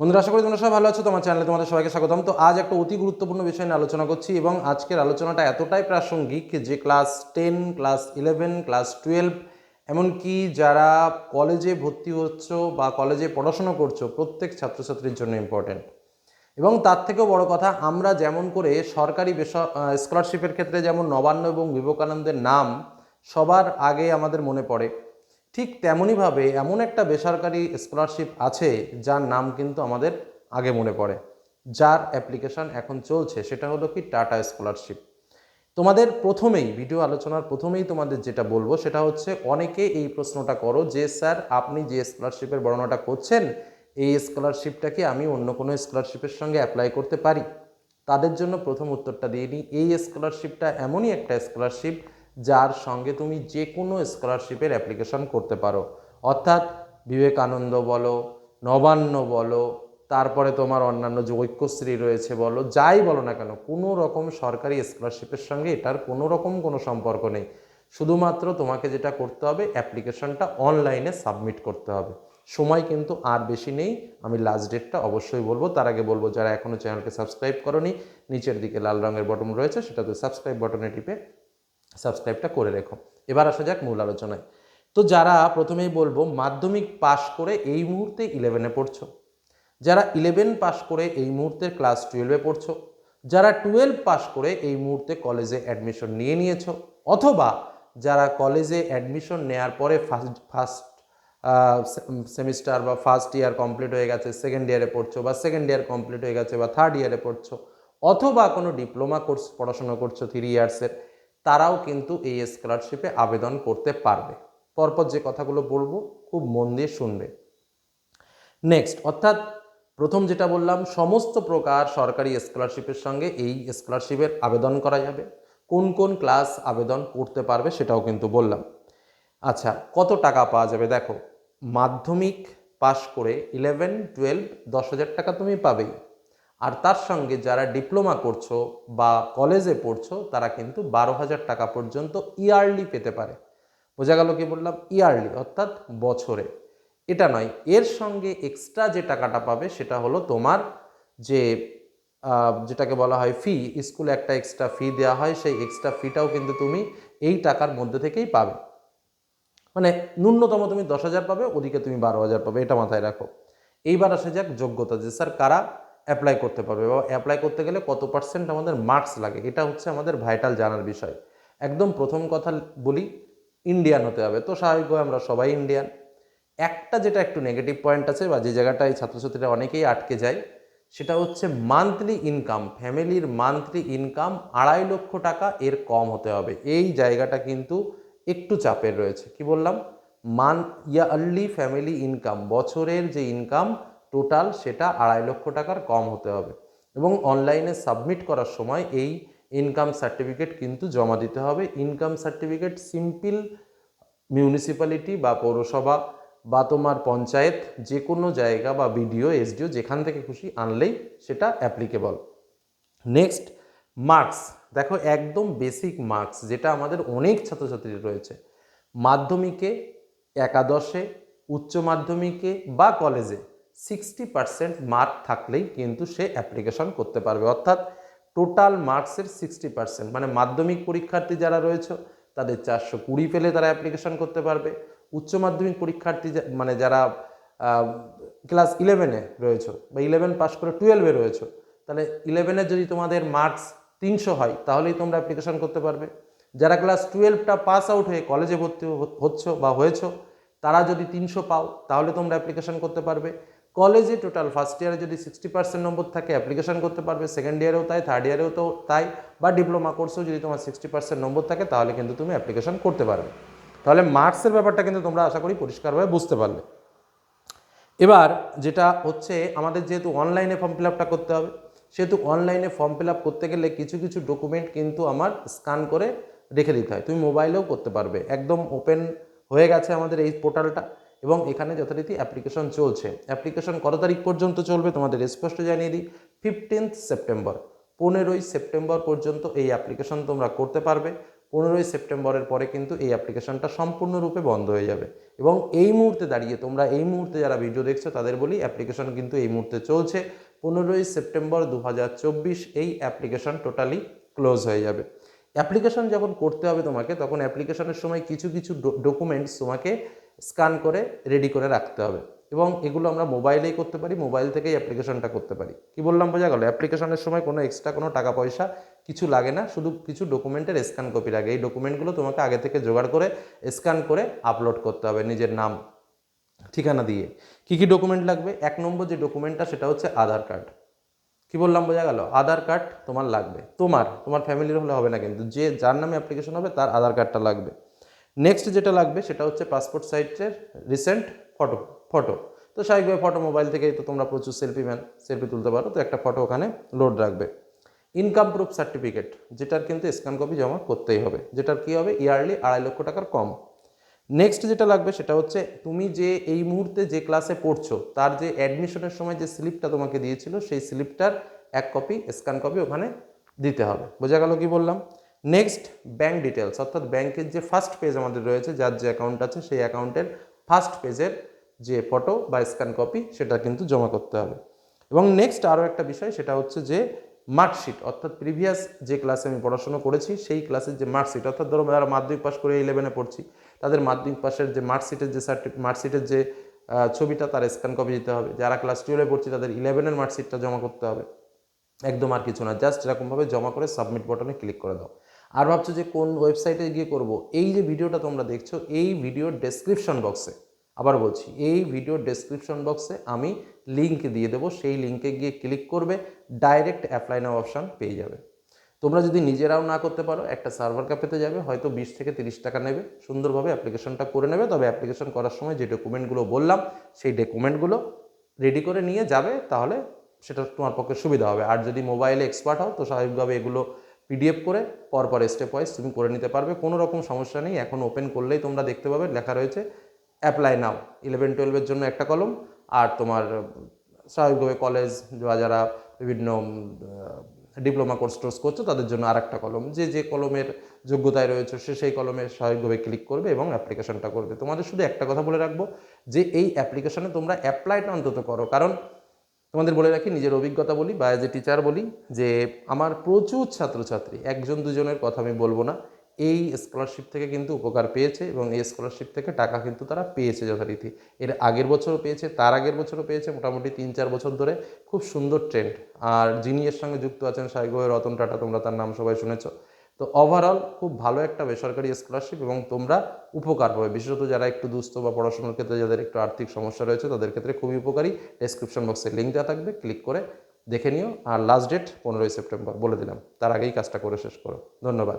বন্ধুরা, আশা করি তোমরা সবাই ভালো আছো, তোমার চ্যানেলে তোমাদের সবাইকে স্বাগতম। তো আজ একটা অতি গুরুত্বপূর্ণ বিষয় নিয়ে আলোচনা করছি এবং আজকের আলোচনাটা এতটাই প্রাসঙ্গিক যে class ten, class eleven, class twelve, এমনকি যারা কলেজে ভর্তি হচ্ছ বা কলেজে পড়াশোনা করছ, প্রত্যেক ছাত্রছাত্রীর জন্য ইম্পর্টেন্ট এবং তার থেকেও বড় কথা, আমরা যেমন করে সরকারি বেসর স্কলারশিপের ক্ষেত্রে যেমন নবান্ন এবং বিবেকানন্দের নাম সবার আগে আমাদের মনে পড়ে। ঠিক তেমনইভাবে এমন একটা বেসরকারি স্কলারশিপ আছে যার নাম কিন্তু আমাদের আগে মনে পড়ে, যার অ্যাপ্লিকেশন এখন চলছে, সেটা হলো কি টাটা স্কলারশিপ তোমাদের প্রথমেই ভিডিও আলোচনার প্রথমেই তোমাদের যেটা বলব, সেটা হচ্ছে অনেকে এই প্রশ্নটা করো যে, স্যার, আপনি যে স্কলারশিপের বর্ণনাটা করছেন, এই স্কলারশিপটা কি আমি অন্য কোনো স্কলারশিপের সঙ্গে অ্যাপ্লাই করতে পারি? তাদের জন্য প্রথম উত্তরটা দিয়ে নিই, এই স্কলারশিপটা এমনই একটা স্কলারশিপ যার সঙ্গে তুমি যে কোনো স্কলারশিপের অ্যাপ্লিকেশন করতে পারো। অর্থাৎ বিবেকানন্দ বলো, নবান্ন বলো, তারপরে তোমার অন্যান্য যে ঐক্যশ্রী রয়েছে বলো, যাই বলো না কেন, কোনো রকম সরকারি স্কলারশিপের সঙ্গে এটার কোনো রকম কোনো সম্পর্ক নেই। শুধুমাত্র তোমাকে যেটা করতে হবে অ্যাপ্লিকেশনটা অনলাইনে সাবমিট করতে হবে। সময় কিন্তু আর বেশি নেই, আমি লাস্ট ডেটটা অবশ্যই বলব। তার আগে বলব, যারা এখনও চ্যানেলকে সাবস্ক্রাইব করনি, নিচের দিকে লাল রঙের বটন রয়েছে, সেটাতে সাবস্ক্রাইব বটনে টিপে সাবস্ক্রাইবটা করে রেখো। এবার আসা যাক মূল আলোচনায়। তো যারা প্রথমেই বলব, মাধ্যমিক পাশ করে এই মুহূর্তে ইলেভেনে পড়ছো। যারা ইলেভেন পাশ করে এই মুহূর্তে ক্লাস টুয়েলভে পড়ছো। যারা টুয়েলভ পাশ করে এই মুহূর্তে কলেজে অ্যাডমিশন নিয়ে নিয়েছো। অথবা যারা কলেজে অ্যাডমিশন নেওয়ার পরে ফার্স্ট ফার্স্ট সেমিস্টার বা ফার্স্ট ইয়ার কমপ্লিট হয়ে গেছে সেকেন্ড ইয়ারে পড়ছো বা সেকেন্ড ইয়ার কমপ্লিট হয়ে গেছে বা থার্ড ইয়ারে পড়ছো। অথবা কোনো ডিপ্লোমা কোর্স পড়াশোনা করছ থ্রি ইয়ার্সের তারাও কিন্তু এই স্কলারশিপে আবেদন করতে পারবে। পরপর যে কথাগুলো বলব, খুব মন দিয়ে শুনবে। নেক্সট অর্থাৎ প্রথম যেটা বললাম, সমস্ত প্রকার সরকারি স্কলারশিপের সঙ্গে এই স্কলারশিপের আবেদন করা যাবে। কোন কোন ক্লাস আবেদন করতে পারবে সেটাও কিন্তু বললাম। আচ্ছা কত টাকা পাওয়া যাবে? দেখো, মাধ্যমিক পাশ করে ইলেভেন টুয়েলভ দশ হাজার টাকা তুমি পাবেই। আর তার সঙ্গে যারা ডিপ্লোমা করছ বা কলেজে পড়ছো, তারা কিন্তু বারো হাজার টাকা পর্যন্ত ইয়ারলি পেতে পারে। বোঝা গেল কি বললাম? ইয়ারলি, অর্থাৎ বছরে। এটা নয়, এর সঙ্গে এক্সট্রা যে টাকাটা পাবে সেটা হলো তোমার যে যেটাকে বলা হয় ফি স্কুলে একটা এক্সট্রা ফি দেওয়া হয়, সেই এক্সট্রা ফিটাও কিন্তু তুমি এই টাকার মধ্যে থেকেই পাবে। মানে ন্যূনতম তুমি দশ হাজার পাবে, ওদিকে তুমি বারো হাজার পাবে, এটা মাথায় রাখো। এইবার আসা যাক যোগ্যতা যে, স্যার কারা? অ্যাপ্লাই করতে পারবে বা অ্যাপ্লাই করতে গেলে কত পার্সেন্ট আমাদের মার্কস লাগে? এটা হচ্ছে আমাদের ভাইটাল জানার বিষয়। একদম প্রথম কথা বলি ইন্ডিয়ান হতে হবে। তো স্বাভাবিকভাবে আমরা সবাই ইন্ডিয়ান একটা যেটা একটু নেগেটিভ পয়েন্ট আছে বা যে জায়গাটায় ছাত্রছাত্রীরা অনেকেই আটকে যায়, সেটা হচ্ছে মান্থলি ইনকাম ফ্যামিলির মান্থলি ইনকাম আড়াই লক্ষ টাকা এর কম হতে হবে। এই জায়গাটা কিন্তু একটু চাপের রয়েছে। কি বললাম? মান ইয়ারলি ফ্যামিলি ইনকাম বছরের যে ইনকাম টোটাল সেটা আড়াই লক্ষ টাকার কম হতে হবে। এবং অনলাইনে সাবমিট করার সময় এই ইনকাম সার্টিফিকেট কিন্তু জমা দিতে হবে। ইনকাম সার্টিফিকেট সিম্পল মিউনিসিপ্যালিটি বা পৌরসভা বা তোমার পঞ্চায়েত যে কোনো জায়গা বা বিডিও, এসডিও, যেখান থেকে খুশি আনলেই সেটা অ্যাপ্লিকেবল নেক্সট মার্কস দেখো, একদম বেসিক মার্কস যেটা আমাদের অনেক ছাত্রছাত্রী রয়েছে। মাধ্যমিকে, একাদশে, উচ্চ মাধ্যমিকে বা কলেজে সিক্সটি পার্সেন্ট মার্ক থাকলেই কিন্তু সে অ্যাপ্লিকেশন করতে পারবে। অর্থাৎ টোটাল মার্কসের সিক্সটি পার্সেন্ট মানে মাধ্যমিক পরীক্ষার্থী যারা রয়েছে, তাদের চারশো কুড়ি পেলে তারা অ্যাপ্লিকেশন করতে পারবে। উচ্চ মাধ্যমিক পরীক্ষার্থী মানে যারা ক্লাস ইলেভেনে রয়েছে বা ইলেভেন পাস করে টুয়েলভে রয়েছে, তাহলে ইলেভেনের যদি তোমাদের মার্কস তিনশো হয়, তাহলেই তোমরা অ্যাপ্লিকেশন করতে পারবে। যারা ক্লাস টুয়েলভটা পাস আউট হয়ে কলেজে ভর্তি হচ্ছ বা হয়েছো, তারা যদি তিনশো পাও, তাহলে তোমরা অ্যাপ্লিকেশন করতে পারবে। কলেজে টোটাল ফার্স্ট ইয়ারে যদি সিক্সটি পার্সেন্ট নম্বর থাকে অ্যাপ্লিকেশন করতে পারবে সেকেন্ড ইয়ারেও তাই থার্ড ইয়ারেও তো তাই, বা ডিপ্লোমা কোর্সেও যদি তোমার সিক্সটি পার্সেন্ট নম্বর থাকে, তাহলে কিন্তু তুমি অ্যাপ্লিকেশন করতে পারবে। তাহলে মার্কসের ব্যাপারটা কিন্তু তোমরা আশা করি পরিষ্কারভাবে বুঝতে পারলে। এবার যেটা হচ্ছে, আমাদের যেহেতু অনলাইনে ফর্ম ফিল আপটা করতে হবে, সেহেতু অনলাইনে ফর্ম ফিল আপ করতে গেলে কিছু কিছু ডকুমেন্ট কিন্তু আমার স্ক্যান করে রেখে দিতে হয়। তুমি মোবাইলেও করতে পারবে। একদম ওপেন হয়ে গেছে আমাদের এই পোর্টালটা এবং এখানে যথারীতি অ্যাপ্লিকেশন চলছে। অ্যাপ্লিকেশন কত তারিখ পর্যন্ত চলবে তোমাদের স্পষ্ট জানিয়ে দিই। ফিফটিন্থ সেপ্টেম্বর পনেরোই সেপ্টেম্বর পর্যন্ত এই অ্যাপ্লিকেশন তোমরা করতে পারবে। পনেরোই সেপ্টেম্বরের পরে কিন্তু এই অ্যাপ্লিকেশনটা সম্পূর্ণরূপে বন্ধ হয়ে যাবে। এবং এই মুহূর্তে দাঁড়িয়ে তোমরা এই মুহূর্তে যারা ভিডিও দেখছ, তাদের বলি অ্যাপ্লিকেশন কিন্তু এই মুহূর্তে চলছে। পনেরোই সেপ্টেম্বর দু হাজার চব্বিশ এই অ্যাপ্লিকেশন টোটালি ক্লোজ হয়ে যাবে। অ্যাপ্লিকেশন যখন করতে হবে তোমাকে, তখন অ্যাপ্লিকেশনের সময় কিছু কিছু ডকুমেন্টস তোমাকে স্ক্যান করে রেডি করে রাখতে হবে। এবং এগুলো আমরা মোবাইলেই করতে পারি, মোবাইল থেকেই অ্যাপ্লিকেশনটা করতে পারি। কি বললাম, বোঝা গেল? অ্যাপ্লিকেশনের সময় কোনো এক্সট্রা কোনো টাকা পয়সা কিছু লাগে না, শুধু কিছু ডকুমেন্টের স্ক্যান কপি লাগে। এই ডকুমেন্টগুলো তোমাকে আগে থেকে জোগাড় করে স্ক্যান করে আপলোড করতে হবে নিজের নাম, ঠিকানা দিয়ে। কি কি ডকুমেন্ট লাগবে? এক নম্বর যে ডকুমেন্টটা সেটা হচ্ছে আধার কার্ড। কি বললাম, বোঝা গেল? আধার কার্ড তোমার লাগবে। তোমার তোমার ফ্যামিলির হলে হবে না কিন্তু, যে যার নামে অ্যাপ্লিকেশন হবে, তার আধার কার্ডটা লাগবে। নেক্সট যেটা লাগবে সেটা হচ্ছে পাসপোর্ট সাইজের রিসেন্ট ফটো ফটো তো স্বাভাবিকভাবে ফটো মোবাইল থেকেই তো তোমরা প্রচুর সেলফি ম্যান সেলফি তুলতে পারো। তো একটা ফটো ওখানে লোড রাখবে। ইনকাম প্রুফ সার্টিফিকেট যেটার কিন্তু স্ক্যান কপি জমা করতেই হবে। যেটার কী হবে? ইয়ারলি আড়াই লক্ষ টাকার কম। নেক্সট যেটা লাগবে সেটা হচ্ছে তুমি যে এই মুহূর্তে যে ক্লাসে পড়ছো, তার যে অ্যাডমিশনের সময় যে স্লিপটা তোমাকে দিয়েছিল, সেই স্লিপটার এক কপি স্ক্যান কপি ওখানে দিতে হবে। বোঝা গেল কি বললাম? নেক্সট ব্যাঙ্ক ডিটেলস অর্থাৎ ব্যাংকের যে ফার্স্ট পেজ আমাদের রয়েছে, যার যে অ্যাকাউন্ট আছে, সেই অ্যাকাউন্টের ফার্স্ট পেজের যে ফটো বা স্ক্যান কপি সেটা কিন্তু জমা করতে হবে। এবং নেক্সট আরও একটা বিষয়, সেটা হচ্ছে যে মার্কশিট অর্থাৎ প্রিভিয়াস যে ক্লাসে আমি পড়াশোনা করেছি, সেই ক্লাসের যে মার্কশিট অর্থাৎ ধরো যারা মাধ্যমিক পাস করে ইলেভেনে পড়ছি, তাদের মাধ্যমিক পাশের যে মার্কশিটের যে সার্টি মার্কশিটের যে ছবিটা তার স্ক্যান কপি দিতে হবে। যারা ক্লাস টুয়েলভে পড়ছি, তাদের ইলেভেনের মার্কশিটটা জমা করতে হবে। একদম আর কিছু না জাস্ট এরকমভাবে জমা করে সাবমিট বাটনে ক্লিক করে দাও। আর ভাবছ যে কোন ওয়েবসাইটে গিয়ে করব, এই যে ভিডিওটা তোমরা দেখছ, এই ভিডিওর ডেসক্রিপশন বক্সে আবার বলছি, এই ভিডিওর ডেসক্রিপশন বক্সে আমি লিঙ্ক দিয়ে দেবো, সেই লিঙ্কে গিয়ে ক্লিক করবে ডাইরেক্ট অ্যাপ্লাই নাও অপশান পেয়ে যাবে। তোমরা যদি নিজেরাও না করতে পারো, একটা সার্ভার ক্যাফেতে যাবে, হয়তো বিশ থেকে তিরিশ টাকা নেবে, সুন্দরভাবে অ্যাপ্লিকেশনটা করে নেবে, তবে অ্যাপ্লিকেশন করার সময় যে ডকুমেন্টগুলো বললাম, সেই ডকুমেন্টগুলো রেডি করে নিয়ে যাবে, তাহলে সেটা তোমার পক্ষে সুবিধা হবে। আর যদি মোবাইলে এক্সপার্ট হও, তো স্বাভাবিকভাবে এগুলো পিডিএফ করে, পরপর স্টেপ ওয়াইজ তুমি করে নিতে পারবে। কোনো রকম সমস্যা নেই, এখন ওপেন করলেই তোমরা দেখতে পাবে, লেখা রয়েছে অ্যাপ্লাই নাও ইলেভেন টুয়েলভের জন্য একটা কলম। আর তোমার স্বাভাবিকভাবে কলেজ বা যারা বিভিন্ন ডিপ্লোমা কোর্স টোর্স করছ, তাদের জন্য আর একটা কলম। যে যে কলমের যোগ্যতায় রয়েছে, সে সেই কলমে স্বাভাবিকভাবে ক্লিক করবে এবং অ্যাপ্লিকেশনটা করবে। তোমাদের শুধু একটা কথা বলে রাখব, যে এই অ্যাপ্লিকেশনে তোমরা অ্যাপ্লাইটা অন্তত করো। কারণ তোমাদের বলে রাখি, নিজের অভিজ্ঞতা বলি, বা যে টিচার বলি, যে আমার প্রচুর ছাত্রছাত্রী, একজন দুজনের কথা আমি বলব না, এই স্কলারশিপ থেকে কিন্তু উপকার পেয়েছে এবং এই স্কলারশিপ থেকে টাকা কিন্তু তারা পেয়েছে যথারীতি। এর আগের বছরও পেয়েছে, তার আগের বছরও পেয়েছে, মোটামুটি তিন চার বছর ধরে খুব সুন্দর ট্রেন্ড আর যিনি এর সঙ্গে যুক্ত আছেন সাইগোয়ের রতন টাটা, তোমরা তার নাম সবাই শুনেছো। তো ওভারঅল খুব ভালো একটা বেসরকারি স্কলারশিপ এবং তোমরা উপকার পাবে। বিশেষত যারা একটু দুস্থ বা পড়াশোনার ক্ষেত্রে যাদের একটু আর্থিক সমস্যা রয়েছে, তাদের ক্ষেত্রে খুবই উপকারী। ডেসক্রিপশন বক্সে লিঙ্ক দেওয়া থাকবে ক্লিক করে দেখে নিও। আর লাস্ট ডেট পনেরোই সেপ্টেম্বর, বলে দিলাম। তার আগেই কাজটা করে শেষ করো। ধন্যবাদ।